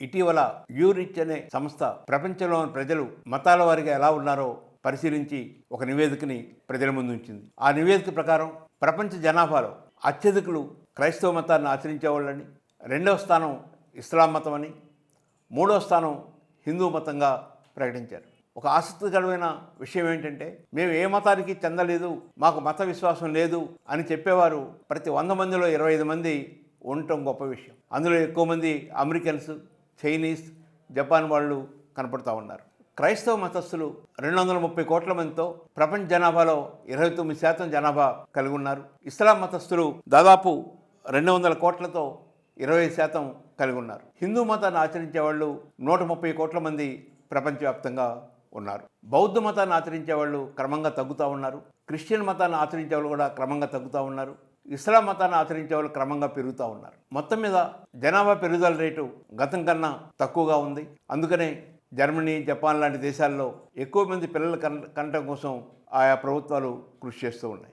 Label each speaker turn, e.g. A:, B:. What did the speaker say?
A: ఇటీవల యూరిచ్ అనే సంస్థ ప్రపంచంలోని ప్రజలు మతాల వారిగా ఎలా ఉన్నారో పరిశీలించి ఒక నివేదికని ప్రజల ముందు ఉంచింది. ఆ నివేదిక ప్రకారం ప్రపంచ జనాభాలో అత్యధికులు క్రైస్తవ మతాన్ని ఆచరించేవాళ్ళని రెండవ స్థానం ఇస్లాం మతం అని మూడవ స్థానం హిందూ మతంగా ప్రకటించారు. ఒక ఆసక్తికరమైన విషయం ఏంటంటే మేము ఏ మతానికి చెందలేదు మాకు మత విశ్వాసం లేదు అని చెప్పేవారు ప్రతి వంద మందిలో ఇరవై ఐదు మంది ఉండటం గొప్ప విషయం. అందులో ఎక్కువ మంది అమెరికన్స్ చైనీస్ జపాన్ వాళ్ళు కనపడుతూ ఉన్నారు. క్రైస్తవ మతస్థులు రెండు వందల ముప్పై కోట్ల మందితో ప్రపంచ జనాభాలో ఇరవై తొమ్మిది శాతం జనాభా కలిగి ఉన్నారు. ఇస్లాం మతస్థులు దాదాపు రెండు వందల కోట్లతో ఇరవై శాతం కలిగి ఉన్నారు. హిందూ మతాన్ని ఆచరించే వాళ్ళు నూట ముప్పై కోట్ల మంది ప్రపంచవ్యాప్తంగా ఉన్నారు. బౌద్ధ మతాన్ని ఆచరించే వాళ్ళు క్రమంగా తగ్గుతూ ఉన్నారు. క్రిస్టియన్ మతాన్ని ఆచరించే వాళ్ళు కూడా క్రమంగా తగ్గుతూ ఉన్నారు. ఇస్లాం మతాన్ని ఆచరించే వాళ్ళు క్రమంగా పెరుగుతూ ఉన్నారు. మొత్తం మీద జనాభా పెరుగుదల రేటు గతం కన్నా తక్కువగా ఉంది. అందుకనే జర్మనీ జపాన్ లాంటి దేశాల్లో ఎక్కువ మంది పిల్లల కన కనటం కోసం ఆయా ప్రభుత్వాలు కృషి చేస్తూ ఉన్నాయి.